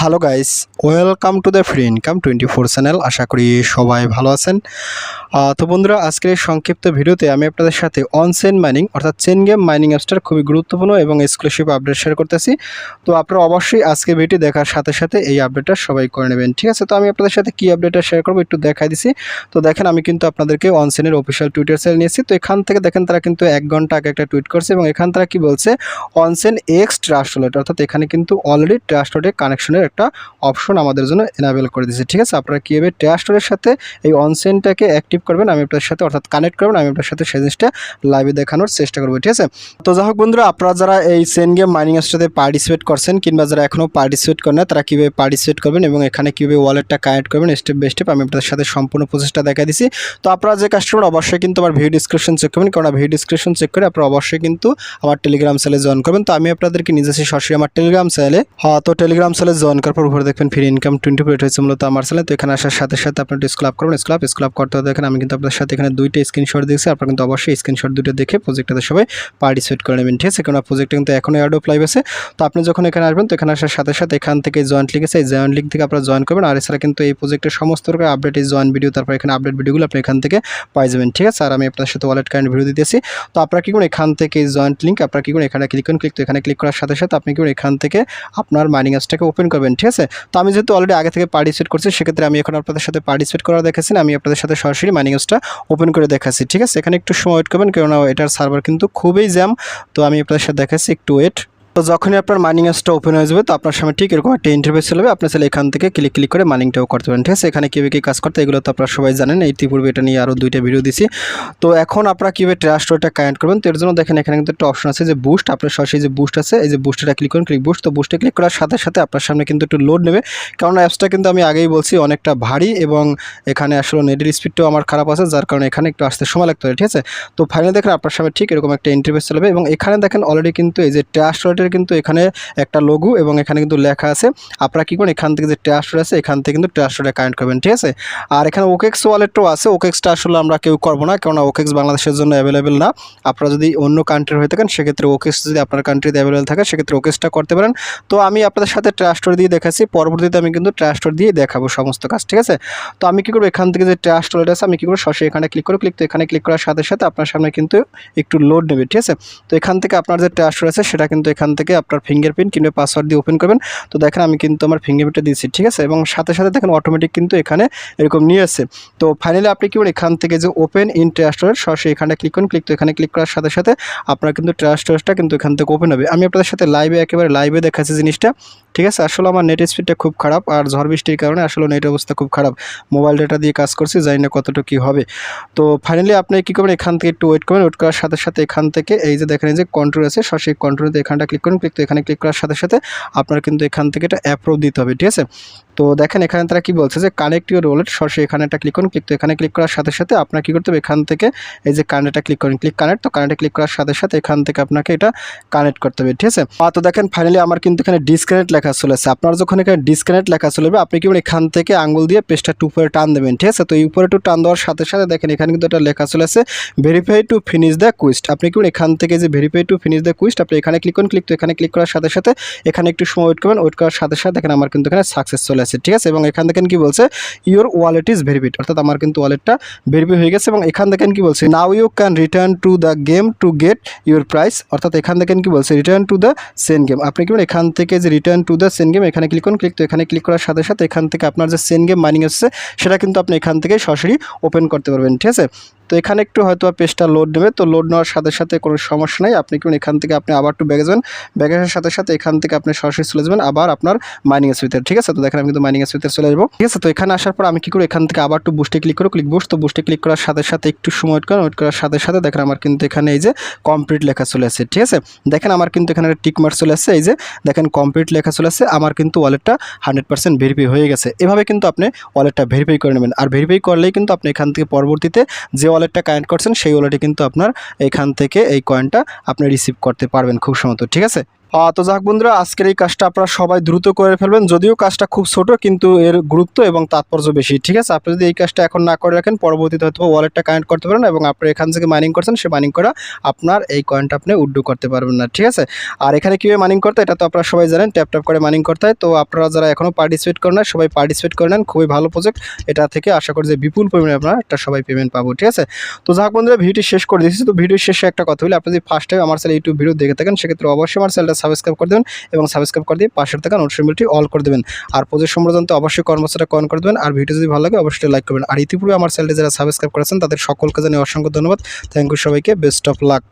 Hello guys welcome to the free income twenty four channel আশা করি সবাই ভালো আছেন। তো বন্ধুরা, আজকের সংক্ষিপ্ত ভিডিওতে আমি আপনাদের সাথে অনসেন মাইনিং অর্থাৎ চেন গেম মাইনিং অ্যাপসটার খুবই গুরুত্বপূর্ণ এবং এক্সক্লুসিভ আপডেট শেয়ার করতেছি। তো আপনারা অবশ্যই আজকে ভিডিও দেখার সাথে সাথে এই আপডেটটা সবাই করে নেবেন, ঠিক আছে? তো আমি আপনাদের সাথে কী আপডেটটা শেয়ার করব একটু দেখাই দিছি। তো দেখেন, আমি কিন্তু আপনাদেরকে অনসেনের অফিসিয়াল টুইটার সেল নিয়েছি। তো এখান থেকে দেখেন, তারা কিন্তু এক ঘণ্টা আগে একটা টুইট করছে এবং এখান তারা কি বলছে অনসেন এক্স ট্রাস্ট ওয়ালেট অর্থাৎ এখানে কিন্তু অলরেডি ট্রাস্ট ওয়ালেট কানেকশনের একটা অপশন আমাদের জন্য এনাবেল করে দিয়েছে। ঠিক আছে? আপনারা কীভাবে ট্রাস্ট ওয়ালেটের সাথে এই অনসেনটাকে অ্যাক্টিভ করবেন, আমি আপনার সাথে অর্থাৎ কানেক্ট করবেন, আমি আপনার সাথে সেই জিনিসটা লাইভে দেখানোর চেষ্টা করব, ঠিক আছে? তো যাই হোক বন্ধুরা, আপনারা যারা এই সেন গেম মাইনিং অ্যাপসটাতে পার্টিসিপেট করছেন কিংবা যারা এখনও পার্টিসিপেট করেন না, তারা কীভাবে পার্টিসিপেট করবেন এবং এখানে কীভাবে ওয়ালেটটা কানেক্ট করবেন স্টেপ বাই স্টেপ আমি আপনাদের সাথে সম্পূর্ণ প্রসেসটা দেখা দিছি তো আপনারা যে কাস্টমার অবশ্যই কিন্তু আমার ভিডিও ডিসক্রিপশন চেক করবেন কারণ ভিডিও ডিসক্রিপশন চেক করে আপনারা অবশ্যই কিন্তু আমার টেলিগ্রাম চ্যানেলে জয়েন করবেন। তো আমি আপনাদেরকে নিজস্ব সরাসরি আমার টেলিগ্রাম চ্যানেলে হ্যাঁ তো টেলিগ্রাম চ্যানেলে জয়েন করার পর উপরে দেখবেন ফ্রি ইনকাম টোয়েন্টি প্লেট হয়েছে মূলত আমার চ্যানেলে তো এখানে আসার সাথে সাথে আপনি স্ক্লাব করবেন। স্ক্লাব স্ক্লাব করতে হতে দেখেন আমি কিন্তু আপনার সাথে এখানে দুইটা স্ক্রিনশট দিয়েছি। আপনারা কিন্তু অবশ্যই স্ক্রিনশট দুটো দেখে প্রজেক্টটাতে সবাই পার্টিসিপেট করে নেবেন, ঠিক আছে? কারণ প্রজেক্টটা কিন্তু এখনও অ্যাড অফ লাইভ আছে। তো আপনি যখন এখানে আসবেন, তো এখানে আসার সাথে সাথে এখান থেকে জয়েন্ট আছে। এই জয়েন্ট লিঙ্ক থেকে আপনারা জয়েন করবেন। আর এছাড়া কিন্তু এই প্রজেক্টের সমস্ত রকম আপডেট এই জয়েন ভিডিও তারপর এখানে আপডেট ভিডিওগুলো আপনি এখান থেকে পাই যাবেন, ঠিক আছে? আর আমি আপনার সাথে ওয়ালেট কারেন্ট ভিডিও দিতেছি। তো আপনারা কি করুন এখান থেকে জয়েন্ট লিঙ্ক আপনারা কি করুন এখানে ক্লিক করুন ক্লিক তো এখানে ক্লিক করার সাথে সাথে আপনি কি করুন এখান থেকে আপনার মাইনিং অ্যাপসটাকে ওপেন করবেন। ঠিক আছে? তো আমি যেহেতু অলরেডি আগে থেকে পার্টিসিপেট করছি, সেক্ষেত্রে আমি এখন আপনাদের সাথে পার্টিসিপেট করা দেখাচ্ছি আমি আপনাদের সাথে সরাসরি মাইনিং অ্যাপসটা ওপেন করে দেখাচ্ছি, ঠিক আছে? এখানে একটু সময় ওয়েট করবেন, কেননা এটার সার্ভার কিন্তু খুবই জ্যাম তো আমি আপনাদের সাথে দেখাচ্ছি, একটু ওয়েট তো যখনই আপনার মাইনিং অ্যাপসটা ওপেন হয়ে যাবে, তো আপনার সামনে ঠিক এরকম একটা ইন্টারভিউ চলে যাবে। আপনি চাইলে এখান থেকে ক্লিক ক্লিক করে মাইনিংটাও করতে পারেন, ঠিক আছে? এখানে কীভাবে কী কাজ করতে এগুলো তো আপনারা সবাই জানেন। ইতিপূর্বে এটা নিয়ে আরও দুইটা ভিডিও দিছি। তো এখন আপনারা কীভাবে ট্রাস্ট ওটা কানেক্ট করবেন, তো এর জন্য দেখেন এখানে কিন্তু একটা অপশন আছে যে বুস্ট আপনার সরাসরি যে বুস্ট আছে, এই যে বুস্টটা ক্লিক করুন ক্লিক বুস্ট তো বুস্টে ক্লিক করার সাথে সাথে আপনার সামনে কিন্তু একটু লোড নেবে। কারণ অ্যাপসটা কিন্তু আমি আগেই বলছি অনেকটা ভারী এবং এখানে আসলে নেটের স্পিডটাও আমার খারাপ আছে, যার কারণে এখানে একটু আসতে সময় লাগতে পারে, ঠিক আছে? তো ফাইনালি দেখেন আপনার সামনে ঠিক এরকম একটা ইন্টারভিউ চলবে এবং এখানে দেখেন অলরেডি কিন্তু এই যে ট্রাস্ট ওয়ালেটের কিন্তু এখানে একটা লঘু এবং এখানে কিন্তু লেখা আছে। আপনারা কি করেন এখান থেকে যে ট্রাস্ট আছে, এখান থেকে কিন্তু ট্রাস্ট ওয়ালেট কানেক্ট করবেন, ঠিক আছে? আর এখানে ওকেক্স ওয়ালেটও আছে। ওকেক্সটা আসলে আমরা কেউ করব না, কেননা ওকেক্স বাংলাদেশের জন্য অ্যাভেলেবেল না। আপনারা যদি অন্য কান্ট্রির হয়ে থাকেন, সেক্ষেত্রে ওকেক্স যদি আপনার কান্ট্রিতে অ্যাভেলেবেল থাকে, সেক্ষেত্রে ওকেক্সটা করতে পারেন। তো আমি আপনাদের সাথে ট্রাস্টর দিয়ে দেখাচ্ছি। পরবর্তীতে আমি কিন্তু ট্রাস্টর দিয়ে দেখাবো সমস্ত কাজ, ঠিক আছে? তো আমি কী করব? এখান থেকে যে ট্রাস্ট ওয়ালেট আছে, আমি কী করব? সরাসরি এখানে ক্লিক করে ক্লিক তো এখানে ক্লিক করার সাথে সাথে আপনার সামনে কিন্তু একটু লোড নেবে, ঠিক আছে? তো এখান থেকে আপনার যে ট্রাস্টর আছে, সেটা কিন্তু এখান থেকে আপনার ফিঙ্গারপ্রিন্ট কিংবা পাসওয়ার্ড দিয়ে ওপেন করবেন। তো দেখেন আমি কিন্তু আমার ফিঙ্গারপ্রিন্টটা দিয়েছি, ঠিক আছে? এবং সাথে সাথে দেখেন অটোমেটিক কিন্তু এখানে এরকম নিয়ে আসছে তো ফাইনালি আপনি কি এখান থেকে যে ওপেন ইন ট্রাস্ট সরাসরি এখানে ক্লিক করুন। ক্লিক তো এখানে ক্লিক করার সাথে সাথে আপনার কিন্তু ট্রাস্টরটা কিন্তু এখান থেকে ওপেন হবে। আমি আপনাদের সাথে লাইভে একেবারে লাইভে দেখাচ্ছি জিনিসটা। ঠিক আছে? আসলে আমার নেট স্পিডটা খুব খারাপ আর ঝড় বৃষ্টির কারণে আসলে নেট অবস্থা খুব খারাপ। মোবাইল ডেটা দিয়ে কাজ করছি, জানি না কতটুকু কী হবে। তো ফাইনালি আপনি কী করবেন? এখান থেকে একটু ওয়েট করবেন ওয়েট করার সাথে সাথে এখান থেকে এই যে দেখেন, এই যে কন্ট্রোল আছে সরাসরি কন্ট্রোলতে এখানটা ক্লিক করুন ক্লিক তো এখানে ক্লিক করার সাথে সাথে আপনার কিন্তু এখান থেকে এটা অ্যাপ্রুভ দিতে হবে, ঠিক আছে? তো দেখেন, এখানে তারা কি বলছে যে কানেক্ট ইউর ওয়ালেট সরাসরি এখানে একটা ক্লিক করুন ক্লিক তো এখানে ক্লিক করার সাথে সাথে আপনার কী করতে হবে? এখান থেকে এই যে কানেক্টটা ক্লিক করুন ক্লিক কানেক্ট তো কানেক্টে ক্লিক করার সাথে সাথে এখান থেকে আপনাকে এটা কানেক্ট করতে হবে, ঠিক আছে? তো দেখেন ফাইনালি আমার কিন্তু এখানে ডিসকানেক্ট লেখা চলে আসছে। আপনার যখন এখানে ডিসকানেক্ট লেখা চলে যাবে আপনি কি করবেন এখান থেকে আঙ্গুল দিয়ে পেজটা টু উপরে টান দেবেন, ঠিক আছে? তো এই উপরে একটু টান দেওয়ার সাথে সাথে দেখেন, এখানে কিন্তু একটা লেখা চলে আসছে verify to finish the quest আপনি কি করুন এখান থেকে যে verify to finish the quest আপনি এখানে ক্লিক করুন ক্লিক তো এখানে ক্লিক করার সাথে সাথে এখানে একটু সময় ওয়েট করবেন ওয়েট করার সাথে সাথে দেখেন আমার কিন্তু এখানে সাকসেস চলে আসছে, ঠিক আছে? এবং এখান থেকে কি বলছে ইওর ওয়ালেট ইজ ভেরিফাইড অর্থাৎ আমার কিন্তু ওয়ালেটটা ভেরিফাই হয়ে গেছে, এবং এখান থেকে কি বলছে now you can return to the game to get your prize অর্থাৎ এখান থেকে কি বলছে return to the Sen game আপনি কি বলেন এখান থেকে যে return to the Sen game এখানে ক্লিক করুন ক্লিক তো এখানে ক্লিক করার সাথে সাথে এখান থেকে আপনার যে সেন গেম মাইনিং এসছে, সেটা কিন্তু আপনি এখান থেকে সরাসরি ওপেন করতে পারবেন, ঠিক আছে? তো এখানে একটু হয়তো পেজটা লোড নেবে তো লোড নেওয়ার সাথে সাথে কোনো সমস্যা নেই। আপনি কি এখান থেকে আপনি আবার একটু ব্যাগে যাবেন ব্যাগে আসার সাথে সাথে এখান থেকে আপনি সরাসরি চলে যাবেন আবার আপনার মাইনিং এর ভিতরে ঠিক আছে? তো দেখেন আমি কিন্তু মাইনিং এর ভিতরে চলে যাব ঠিক আছে? তো এখানে আসার পর আমি কি করি এখান থেকে আবার একটু বুস্টে ক্লিক করো ক্লিক বুস্ট তো বুস্টে ক্লিক করার সাথে সাথে একটু সময় ওয়েট করেন। ওয়েট করার সাথে সাথে দেখেন আমার কিন্তু এখানে এই যে কমপ্লিট লেখা চলে আসছে ঠিক আছে? দেখেন আমার কিন্তু এখানে টিক মার্ক চলে আসছে এই যে দেখেন কমপ্লিট লেখা চলে আসছে আমার কিন্তু ওয়ালেটটা হান্ড্রেড পার্সেন্ট ভেরিফাই হয়ে গেছে। এভাবে কিন্তু আপনি ওয়ালেটটা ভেরিফাই করে নেবেন। আর ভেরিফাই করলেই কিন্তু আপনি এখান থেকে পরবর্তীতে যে ওয়ালেটটা কানেক্ট করছেন, সেই ওয়ালেটে কিন্তু আপনার এখান থেকে এই কয়েনটা আপনি রিসিভ করতে পারবেন খুব সম্ভবত, ঠিক আছে? তো যাক বন্ধুরা, আজকের এই কাজটা আপনারা সবাই দ্রুত করে ফেলবেন। যদিও কাজটা খুব ছোট, কিন্তু এর গুরুত্ব এবং তাৎপর্য বেশি। ঠিক আছে, আপনি যদি এই কাজটা এখন না করে রাখেন, পরবর্তীতে হয়তো ওয়ালেটটা কানেক্ট করতে পারেন এবং আপনি এখান থেকে মাইনিং করছেন, সে মাইনিং করা আপনার এই কয়েনটা আপনি উড্ডু করতে পারবেন না। ঠিক আছে? আর এখানে কীভাবে মাইনিং করতে এটা তো আপনারা সবাই জানেন ট্যাপ ট্যাপ করে মাইনিং করতে হয়। তো আপনারা যারা এখনও পার্টিসিপেট করেন সবাই পার্টিসিপেট করে নেন, খুবই ভালো প্রজেক্ট এটা থেকে আশা করি যে বিপুল পরিমাণে আপনারা একটা সবাই পেমেন্ট পাবো। ঠিক আছে? তো যাক বন্ধুরা, ভিডিওটি শেষ করে দিয়েছি তো ভিডিওর শেষে একটা কথা বলি, আপনি যদি ফার্স্ট টাইম আমার চ্যানেল ইউটিউব ভিডিও দেখে থাকেন, সেক্ষেত্রে অবশ্যই আমার চ্যানেলটা সাবস্ক্রাইব করে দেবেন এবং সাবস্ক্রাইব করে দিয়ে পাশের থাকা নোটিফিকেশনটি অল করে দেবেন। আর প্রজেক্ট সম্পর্কে অবশ্যই কর্মচারীরা কমেন্ট করে দেবেন। আর ভিডিও যদি ভালো লাগে, অবশ্যই লাইক করবেন। আর ইতিপূর্বে আমার চ্যানেলটি যারা সাবস্ক্রাইব করেছেন, তাদের সকলকে জানিয়ে অসংখ্য ধন্যবাদ। থ্যাংক ইউ সবাইকে। Best of luck